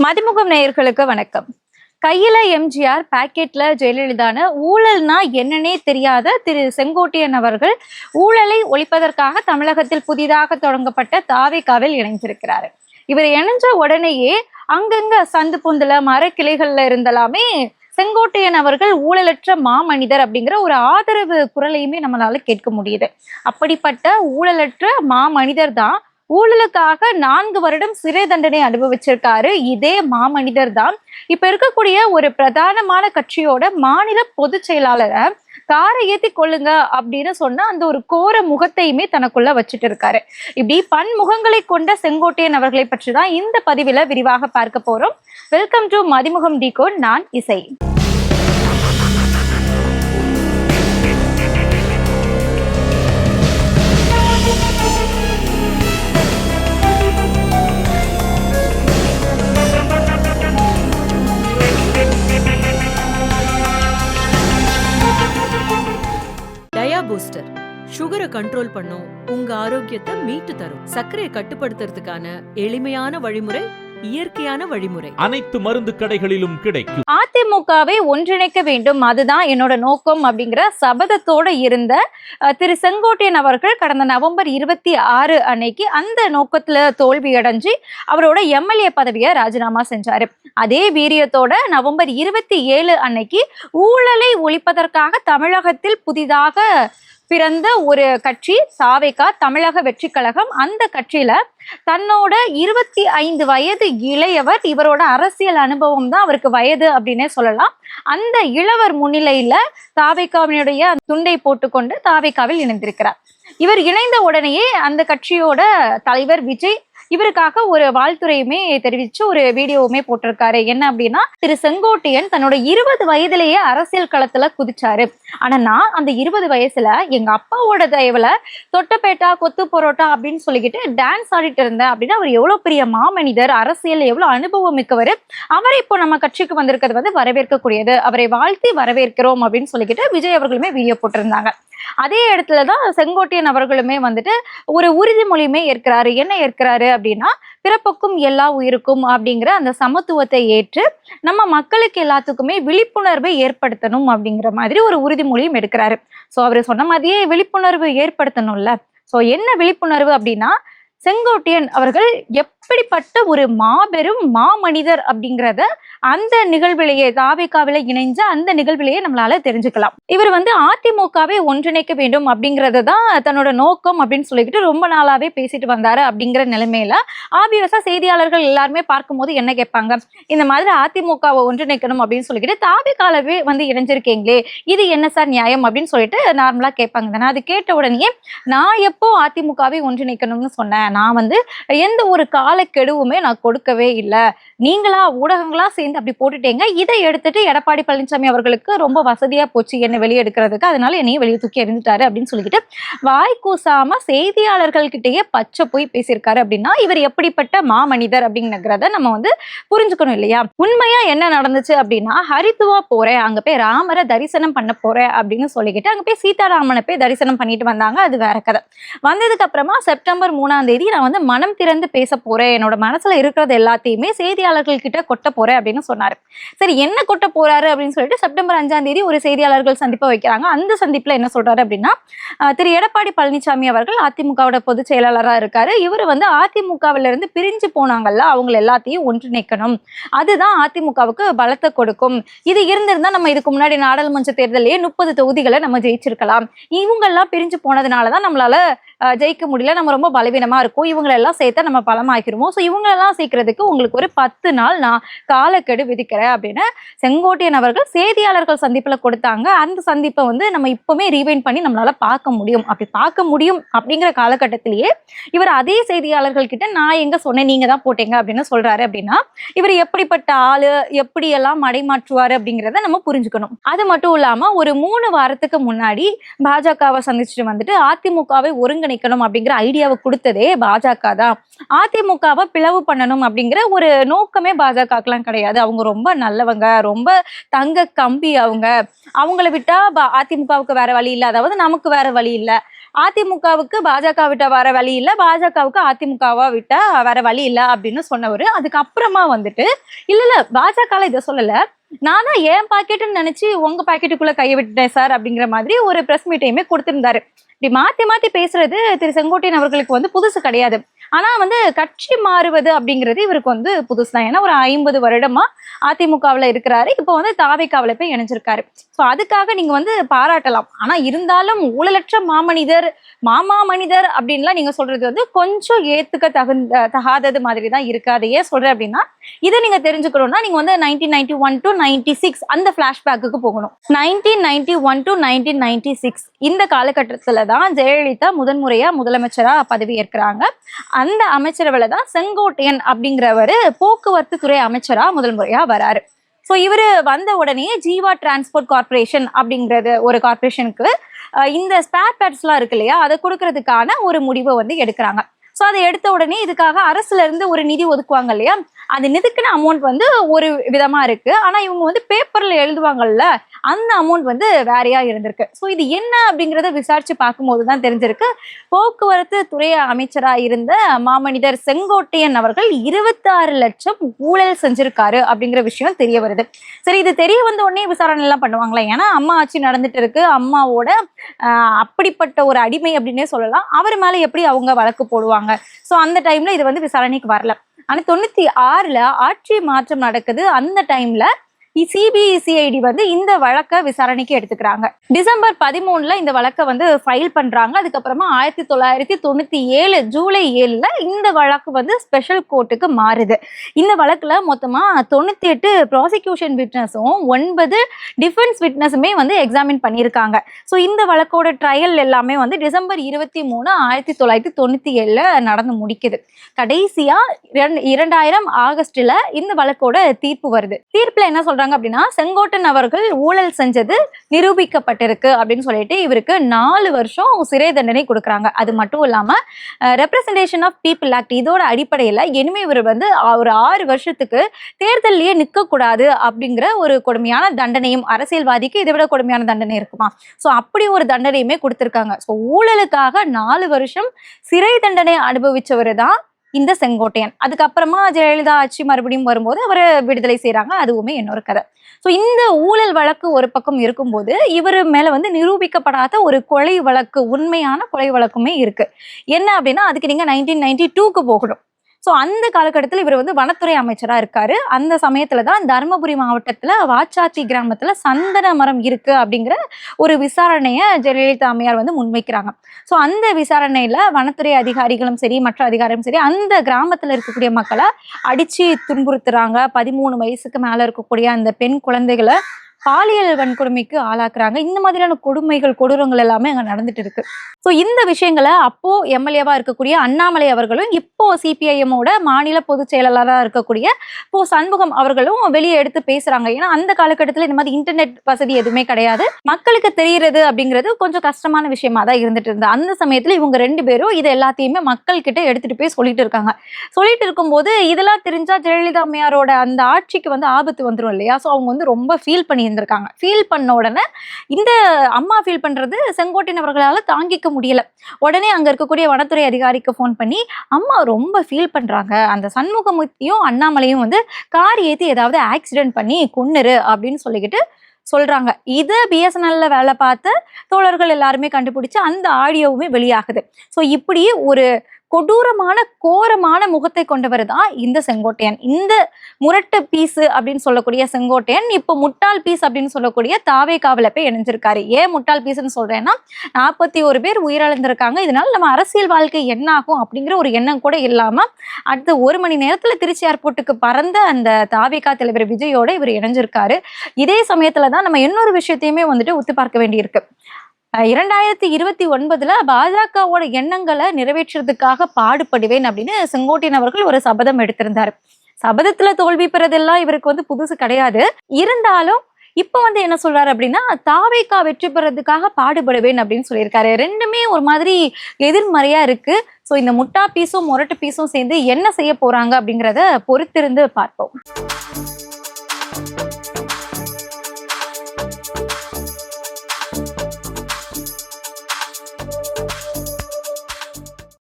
மதிமுகம் நேயர்களுக்கு வணக்கம். கையில எம்ஜிஆர் பாக்கெட்ல ஜெயலலிதான ஊழல்னா என்னன்னே தெரியாத திரு செங்கோட்டையன் அவர்கள் ஊழலை ஒழிப்பதற்காக தமிழகத்தில் புதிதாக தொடங்கப்பட்ட தாவிகாவில் இணைஞ்சிருக்கிறாரு இவர் இணைஞ்ச உடனேயே அங்கங்க சந்து பொந்துல மரக்கிளைகள்ல இருந்தெல்லாமே செங்கோட்டையன் அவர்கள் ஊழலற்ற மாமனிதர் அப்படிங்கிற ஒரு ஆதரவு குரலையுமே நம்மளால கேட்க முடியுது. அப்படிப்பட்ட ஊழலற்ற மாமனிதர் தான் ஊழலுக்காக நான்கு வருடம் சிறை தண்டனை அனுபவிச்சிருக்காரு. இதே மாமனிதர் தான். இப்ப இருக்கக்கூடிய ஒரு பிரதானமான கட்சியோட மாநில பொதுச் செயலாளரை காரை ஏத்தி கொள்ளுங்க அப்படின்னு சொன்னா அந்த ஒரு கோர முகத்தையுமே தனக்குள்ள வச்சுட்டு இருக்காரு. இப்படி பன்முகங்களை கொண்ட செங்கோட்டையன் அவர்களை பற்றி தான் இந்த பதிவில் விரிவாக பார்க்க போறோம். வெல்கம் டு மதிமுகம் டிகோட் நான் இசை. கண்ட்ரோல் பண்ணும். உங்க ஆரோக்கியத்தை மீட்டு தரும். சர்க்கரையை கட்டுப்படுத்துறதுக்கான எளிமையான வழிமுறை இயற்கையான வழிமுறை. அனைத்து மருந்து கடைகளிலும் கிடைக்கும். அதிமுகவை ஒன்றிணைக்க வேண்டும். அதுதான் என்னோட நோக்கம் அப்படிங்கிற சபதத்தோட இருந்த திரு செங்கோட்டையன் அவர்கள் கடந்த நவம்பர் இருபத்தி ஆறு அன்னைக்கு அந்த நோக்கத்துல தோல்வி அடைஞ்சு அவரோட எம்எல்ஏ பதவியை ராஜினாமா செஞ்சாரு. அதே வீரியத்தோட நவம்பர் இருபத்தி ஏழு அன்னைக்கு ஊழலை ஒழிப்பதற்காக தமிழகத்தில் புதிதாக பிறந்த ஒரு கட்சி சாவேகா தமிழக வெற்றி கழகம். அந்த கட்சியில தன்னோட இருபத்தி ஐந்து வயது இளையவர் இவரோட அரசியல் அனுபவம் தான் அவருக்கு வயது அப்படின்னே சொல்லலாம். அந்த இளவர் முன்னிலையில தாவேக்காவினுடைய துண்டை போட்டுக்கொண்டு தாவேக்காவில் இணைந்திருக்கிறார். இவர் இணைந்த உடனேயே அந்த கட்சியோட தலைவர் விஜய் இவருக்காக ஒரு வாழ்த்துறையுமே தெரிவிச்சு ஒரு வீடியோவுமே போட்டிருக்காரு. என்ன அப்படின்னா திரு செங்கோட்டையன் தன்னோட இருபது வயதிலேயே அரசியல் களத்துல குதிச்சாரு. ஆனா நான் அந்த இருபது வயசுல எங்க அப்பாவோட தயவுல தொட்டப்பேட்டா கொத்து பரோட்டா அப்படின்னு சொல்லிக்கிட்டு டான்ஸ் ஆடிட்டு இருந்தேன் அப்படின்னா அவர் எவ்வளவு பெரிய மாமனிதர் அரசியல் எவ்வளவு அனுபவம் மிக்கவர் அவர் இப்போ நம்ம கட்சிக்கு வந்திருக்கிறது வந்து வரவேற்கக்கூடியது. அவரை வாழ்த்தி வரவேற்கிறோம் அப்படின்னு சொல்லிக்கிட்டு விஜய் அவர்களுமே வீடியோ போட்டிருந்தாங்க. அதே இடத்துல தான் செங்கோட்டையன் அவர்களுமே வந்துட்டு ஒரு உறுதிமொழியுமே ஏற்கிறாரு. என்ன ஏற்கிறாரு அப்படின்னா பிறப்புக்கும் எல்லா உயிருக்கும் அப்படிங்கிற அந்த சமத்துவத்தை ஏற்று நம்ம மக்களுக்கு எல்லாத்துக்குமே விழிப்புணர்வை ஏற்படுத்தணும் அப்படிங்கிற மாதிரி ஒரு உறுதிமொழியும் எடுக்கிறாரு. ஸோ அவர் சொன்ன மாதிரியே விழிப்புணர்வு ஏற்படுத்தணும்ல. ஸோ என்ன விழிப்புணர்வு அப்படின்னா செங்கோட்டையன் அவர்கள் எப் எப்படிப்பட்ட ஒரு மாபெரும் மாமனிதர் அப்படிங்கிறத அந்த நிகழ்விலேயே தாவேக்காவில இணைஞ்ச அந்த நிகழ்விலேயே நம்மளால தெரிஞ்சுக்கலாம். இவர் வந்து அதிமுகவை ஒன்றிணைக்க வேண்டும் அப்படிங்கறது தான் தன்னோட நோக்கம் அப்படின்னு சொல்லிக்கிட்டு ரொம்ப நாளாவே பேசிட்டு வந்தாரு அப்படிங்கிற நிலைமையில ஆபியஸா செய்தியாளர்கள் எல்லாருமே பார்க்கும்போது என்ன கேட்பாங்க? இந்த மாதிரி அதிமுகவை ஒன்றிணைக்கணும் அப்படின்னு சொல்லிக்கிட்டு தாவேக்காலவே வந்து இணைஞ்சிருக்கீங்களே இது என்ன சார் நியாயம் அப்படின்னு சொல்லிட்டு நார்மலா கேட்பாங்க. தானே அது கேட்ட உடனே நான் எப்போ அதிமுகவை ஒன்றிணைக்கணும்னு சொன்னேன்? நான் வந்து எந்த ஒரு கால காலக்கெடுவுமே நான் கொடுக்கவே இல்லை. நீங்களா ஊடகங்களா சேர்ந்து அப்படி போட்டுட்டீங்க. இதை எடுத்துட்டு எடப்பாடி பழனிசாமி அவர்களுக்கு ரொம்ப வசதியா போச்சு என்னை வெளியே எடுக்கிறதுக்கு அதனால என்னையும் வெளியே தூக்கி எறிஞ்சிட்டாரு அப்படின்னு சொல்லிக்கிட்டு வாய் கூசாம செய்தியாளர்கள்கிட்டயே பச்சை போய் பேசியிருக்காரு அப்படின்னா இவர் எப்படிப்பட்ட மாமனிதர் அப்படிங்கிறத நம்ம வந்து புரிஞ்சுக்கணும் இல்லையா? உண்மையா என்ன நடந்துச்சு அப்படின்னா ஹரித்துவா போறேன் அங்க போய் ராமரை தரிசனம் பண்ண போறேன் அப்படின்னு சொல்லிக்கிட்டு அங்க போய் சீதாராமனை போய் தரிசனம் பண்ணிட்டு வந்தாங்க. அது வேற கதை. வந்ததுக்கு அப்புறமா செப்டம்பர் மூணாம் தேதி நான் வந்து மனம் திறந்து பேச போறேன் என்னோட மனசுல இருக்கிறது எல்லாத்தையுமே செய்தியாளர்கள் கிட்ட கொட்ட போறேன் அப்படின்னு சொன்னாரு. சரி என்ன கொட்ட போறாரு அப்படின்னு சொல்லிட்டு செப்டம்பர் அஞ்சாம் தேதி ஒரு செய்தியாளர்கள் சந்திப்பை வைக்கிறாங்க. அந்த சந்திப்புல என்ன சொல்றாரு அப்படின்னா திரு எடப்பாடி பழனிசாமி அவர்கள் அதிமுகவோட பொதுச் செயலாளராக இருக்காரு. இவர் வந்து அதிமுகவில இருந்து பிரிஞ்சு போனாங்கல்ல அவங்க எல்லாத்தையும் ஒன்றிணைக்கணும். அதுதான் அதிமுகவுக்கு பலத்தை கொடுக்கும். இது இருந்திருந்தா நம்ம இதுக்கு முன்னாடி நாடாளுமன்ற தேர்தலையே முப்பது தொகுதிகளை நம்ம ஜெயிச்சிருக்கலாம். இவங்க எல்லாம் பிரிஞ்சு போனதுனாலதான் நம்மளால ஜெயிக்க முடியல. நம்ம ரொம்ப பலவீனமா இருக்கும். இவங்களெல்லாம் சேர்த்தா நம்ம பலமாக்கிடுவோம் ஸோ இவங்களெல்லாம் சேர்க்கறதுக்கு உங்களுக்கு ஒரு பத்து நாள் நான் காலக்கெடு விதிக்கிறேன் அப்படின்னு செங்கோட்டையன் அவர்கள் செய்தியாளர்கள் சந்திப்பில் கொடுத்தாங்க. அந்த சந்திப்பை வந்து நம்ம இப்பவுமே ரீவைண்ட் பண்ணி நம்மளால பார்க்க முடியும். அப்படி பார்க்க முடியும் அப்படிங்கிற காலகட்டத்திலேயே இவர் அதே செய்தியாளர்கள் கிட்ட நான் எங்க சொன்னேன் நீங்க தான் போட்டீங்க அப்படின்னு சொல்றாரு அப்படின்னா இவர் எப்படிப்பட்ட ஆளு எப்படி எல்லாம் மடைமாற்றுவாரு அப்படிங்கிறத நம்ம புரிஞ்சுக்கணும். அது மட்டும் இல்லாம ஒரு மூணு வாரத்துக்கு முன்னாடி பாஜகவை சந்திச்சுட்டு வந்துட்டு அதிமுகவை ஒருங்கிணை ஒருங்கிணைக்கணும் அப்படிங்கிற ஐடியாவை கொடுத்ததே பாஜக தான். அதிமுகவை பிளவு பண்ணணும் அப்படிங்கிற ஒரு நோக்கமே பாஜகக்கெல்லாம் கிடையாது. அவங்க ரொம்ப நல்லவங்க ரொம்ப தங்க கம்பி அவங்க. அவங்கள விட்டா பா- அதிமுகவுக்கு வேற வழி இல்லை. அதாவது நமக்கு வேற வழி இல்லை. அதிமுகவுக்கு பாஜக விட்ட வேற வழி இல்லை. பாஜகவுக்கு அதிமுகவா விட்டா வேற வழி இல்லை அப்படின்னு சொன்னவர். அதுக்கப்புறமா வந்துட்டு இல்ல இல்ல பாஜக இதை சொல்லல. நானா என் பாக்கெட்டுன்னு நினைச்சு உங்க பாக்கெட்டுக்குள்ள கையை விட்டுட்டேன் சார் அப்படிங்கிற மாதிரி ஒரு பிரஸ் மீட்டையுமே கொடுத்திருந்தாரு. இப்படி மாத்தி மாத்தி பேசுறது திரு செங்கோட்டையன் அவர்களுக்கு வந்து புதுசு கிடையாது. ஆனா வந்து கட்சி மாறுவது அப்படிங்கிறது இவருக்கு வந்து புதுசு தான் ஏன்னா ஒரு ஐம்பது வருடமா அதிமுகவில் இருக்கிறாரு. இப்போ வந்து தாவைக்காவில போய் இணைஞ்சிருக்காரு. ஸோ அதுக்காக நீங்கள் வந்து பாராட்டலாம். ஆனால் இருந்தாலும் ஊழலற்ற மாமனிதர் மாமா மனிதர் அப்படின்லாம் நீங்கள் சொல்கிறது வந்து கொஞ்சம் ஏற்றுக்க தகுந்த தகாதது மாதிரி தான் இருக்காது அதை ஏன் சொல்கிறேன் அப்படின்னா இதை நீங்கள் தெரிஞ்சுக்கணும்னா நீங்கள் வந்து nineteen ninety one to ninety six அந்த ஃப்ளாஷ்பேக்கு போகணும். Nineteen ninety one to nineteen ninety six இந்த காலகட்டத்தில் தான் ஜெயலலிதா முதன்முறையாக முதலமைச்சராக பதவி ஏற்கிறாங்க. அந்த அமைச்சரவில் தான் செங்கோட்டையன் அப்படிங்கிறவர் போக்குவரத்து துறை அமைச்சராக முதல் முறையாக வராரு. ஸோ இவர் வந்த உடனே ஜீவா டிரான்ஸ்போர்ட் கார்பரேஷன் அப்படிங்கிறது ஒரு கார்ப்பரேஷனுக்கு இந்த ஸ்பேர் பேட்ஸ்லாம் இருக்கு இல்லையா அதை கொடுக்கறதுக்கான ஒரு முடிவை வந்து எடுக்கிறாங்க. ஸோ அதை எடுத்த உடனே இதுக்காக அரசுல இருந்து ஒரு நிதி ஒதுக்குவாங்க இல்லையா அந்த நிதுக்குன அமௌண்ட் வந்து ஒரு விதமா இருக்கு. ஆனா இவங்க வந்து பேப்பர்ல எழுதுவாங்கல்ல அந்த அமௌண்ட் வந்து வேறையா இருந்திருக்கு. ஸோ இது என்ன அப்படிங்கிறத விசாரிச்சு பார்க்கும்போது தான் தெரிஞ்சிருக்கு. போக்குவரத்து துறை அமைச்சரா இருந்த மாமனிதர் செங்கோட்டையன் அவர்கள் இருபத்தாறு லட்சம் ஊழல் செஞ்சிருக்காரு அப்படிங்கிற விஷயம் தெரிய வருது. சரி இது தெரிய வந்த உடனே விசாரணை எல்லாம் பண்ணுவாங்களா? ஏன்னா அம்மா ஆட்சி நடந்துட்டு இருக்கு. அம்மாவோட அப்படிப்பட்ட ஒரு அடிமை அப்படின்னே சொல்லலாம். அவர் மேல எப்படி அவங்க வழக்கு போடுவாங்க? ஸோ அந்த டைம்ல இது வந்து விசாரணைக்கு வரல. ஆனா தொண்ணூத்தி ஆறுல ஆட்சி மாற்றம் நடக்குது அந்த டைம்ல சிபிசிஐடி வந்து இந்த வழக்கை விசாரணைக்கு எடுத்துக்கிறாங்க. டிசம்பர் பதிமூணுல இந்த வழக்கை வந்து ஃபைல் பண்றாங்க. அதுக்கப்புறமா ஆயிரத்தி தொள்ளாயிரத்தி தொண்ணூத்தி ஏழு ஜூலை ஏழுல இந்த வழக்கு வந்து ஸ்பெஷல் கோர்ட்டுக்கு மாறுது. இந்த வழக்குல மொத்தமா தொண்ணூத்தி எட்டு ப்ராசிக்யூஷன் விட்னஸும் ஒன்பது டிஃபென்ஸ் விட்னஸுமே வந்து எக்ஸாமின் பண்ணியிருக்காங்க. ஸோ இந்த வழக்கோட ட்ரையல் எல்லாமே வந்து டிசம்பர் இருபத்தி மூணு ஆயிரத்தி தொள்ளாயிரத்தி தொண்ணூத்தி ஏழுல நடந்து முடிக்குது. கடைசியா இரண்டாயிரம் ஆகஸ்ட்ல இந்த வழக்கோட தீர்ப்பு வருது. தீர்ப்புல என்ன சொல்றாங்க? அப்படின்னா செங்கோட்டன் அவர்கள் ஊழல் செஞ்சது நிரூபிக்கப்பட்டிருக்கு அப்படின்னு சொல்லிட்டு இவருக்கு நாலு வருஷம் சிறை தண்டனை கொடுக்குறாங்க. அது மட்டும் இல்லாம ரெப்ரசன்டேஷன் ஆஃப் பீப்புள் ஆக்ட் இதோட அடிப்படையில இனிமே இவர் வந்து ஒரு ஆறு வருஷத்துக்கு தேர்தலையே நிற்கக்கூடாது அப்படிங்கிற ஒரு கொடுமையான தண்டனையும் அரசியல்வாதிக்கு இதை விட கொடுமையான தண்டனை இருக்குமா? ஸோ அப்படி ஒரு தண்டனையுமே கொடுத்துருக்காங்க. ஸோ ஊழலுக்காக நாலு வருஷம் சிறை தண்டனை அனுபவிச்சவர் தான் இந்த செங்கோட்டையன். அதுக்கப்புறமா ஜெயலலிதா ஆட்சி மறுபடியும் வரும்போது அவரை விடுதலை செய்கிறாங்க அதுவுமே இன்னொரு கதை. ஸோ இந்த ஊழல் வழக்கு ஒரு பக்கம் இருக்கும்போது இவர் மேலே வந்து நிரூபிக்கப்படாத ஒரு கொலை வழக்கு உண்மையான கொலை வழக்குமே இருக்குது என்ன அப்படின்னா அதுக்கு நீங்கள் நைன்டீன் நைன்டி டூக்கு போகணும். ஸோ அந்த காலகட்டத்தில் இவர் வந்து வனத்துறை அமைச்சராக இருக்காரு. அந்த சமயத்தில் தான் தருமபுரி மாவட்டத்தில் வாச்சாத்தி கிராமத்தில் சந்தன மரம் இருக்கு அப்படிங்கிற ஒரு விசாரணையை ஜெயலலிதா அம்மையார் வந்து முன்வைக்கிறாங்க. ஸோ அந்த விசாரணையில் வனத்துறை அதிகாரிகளும் சரி மற்ற அதிகாரிகளும் சரி அந்த கிராமத்தில் இருக்கக்கூடிய மக்களை அடித்து துன்புறுத்துறாங்க. பதிமூணு வயசுக்கு மேலே இருக்கக்கூடிய அந்த பெண் குழந்தைகளை பாலியல் வன்கொடுமைக்கு ஆளாக்குறாங்க. இந்த மாதிரியான கொடுமைகள் கொடூரங்கள் எல்லாமே அங்க நடந்துட்டு இருக்கு. ஸோ இந்த விஷயங்களை அப்போ எம்எல்ஏவா இருக்கக்கூடிய அண்ணாமலை அவர்களும் இப்போ சிபிஐஎம்மோட மாநில பொதுச் செயலாளராக இருக்கக்கூடிய இப்போ சண்முகம் அவர்களும் வெளியே எடுத்து பேசுறாங்க. ஏன்னா அந்த காலகட்டத்தில் இந்த மாதிரி இன்டர்நெட் வசதி எதுவுமே கிடையாது. மக்களுக்கு தெரியறது அப்படிங்கிறது கொஞ்சம் கஷ்டமான விஷயமா தான் இருந்துட்டு இருந்தது. அந்த சமயத்தில் இவங்க ரெண்டு பேரும் இது எல்லாத்தையுமே மக்கள் கிட்ட எடுத்துட்டு போய் சொல்லிட்டு இருக்காங்க. சொல்லிட்டு இருக்கும்போது இதெல்லாம் தெரிஞ்சா ஜெயலலிதா அம்மையாரோட அந்த ஆட்சிக்கு வந்து ஆபத்து வந்துடும் இல்லையா? ஸோ அவங்க வந்து ரொம்ப ஃபீல் பண்ணி இருந்திருக்காங்க ஃபீல் பண்ண உடனே இந்த அம்மா ஃபீல் பண்ணுறது செங்கோட்டையன் அவர்களால் தாங்கிக்க முடியல. உடனே அங்கே இருக்கக்கூடிய வனத்துறை அதிகாரிக்கு ஃபோன் பண்ணி அம்மா ரொம்ப ஃபீல் பண்ணுறாங்க அந்த சண்முகமுத்தியும் அண்ணாமலையும் வந்து கார் ஏற்றி ஏதாவது ஆக்சிடென்ட் பண்ணி கொன்னுரு அப்படின்னு சொல்லிக்கிட்டு சொல்றாங்க. இது பிஎஸ்என்எல்ல வேலை பார்த்த தோழர்கள் எல்லாருமே கண்டுபிடிச்சு அந்த ஆடியோவுமே வெளியாகுது. ஸோ இப்படி ஒரு கொடூரமான கோரமான முகத்தை கொண்டவர் தான் இந்த செங்கோட்டையன். இந்த முரட்டு பீஸ் அப்படின்னு சொல்லக்கூடிய செங்கோட்டையன் இப்போ முட்டாள் பீஸ் அப்படின்னு சொல்லக்கூடிய தாவே காவல போய் இணைஞ்சிருக்காரு. ஏன் முட்டாள் பீஸ்ன்னு சொல்றேன்னா நாற்பத்தி ஒரு பேர் உயிரிழந்திருக்காங்க. இதனால நம்ம அரசியல் வாழ்க்கை என்ன ஆகும் அப்படிங்கிற ஒரு எண்ணம் கூட இல்லாம அடுத்த ஒரு மணி நேரத்துல திருச்சி ஏர்போர்ட்டுக்கு பறந்த அந்த தாவேகா தலைவர் விஜயோட இவர் இணைஞ்சிருக்காரு. இதே சமயத்துல தான் நம்ம இன்னொரு விஷயத்தையுமே வந்துட்டு ஒத்து பார்க்க வேண்டியிருக்கு. இரண்டாயிரத்தி இருபத்தி ஒன்பதுல பாஜகவோட எண்ணங்களை நிறைவேற்றுறதுக்காக பாடுபடுவேன் அப்படின்னு செங்கோட்டையன் அவர்கள் ஒரு சபதம் எடுத்திருந்தாரு. சபதத்துல தோல்வி பெறதெல்லாம் இவருக்கு வந்து புதுசு கிடையாது. இருந்தாலும் இப்போ வந்து என்ன சொல்றாரு அப்படின்னா தாவேக்கா வெற்றி பெறதுக்காக பாடுபடுவேன் அப்படின்னு சொல்லியிருக்காரு. ரெண்டுமே ஒரு மாதிரி எதிர்மறையா இருக்கு. ஸோ இந்த முட்டா பீஸும் முரட்டு பீஸும் சேர்ந்து என்ன செய்ய போறாங்க அப்படிங்கிறத பொறுத்திருந்து பார்ப்போம்.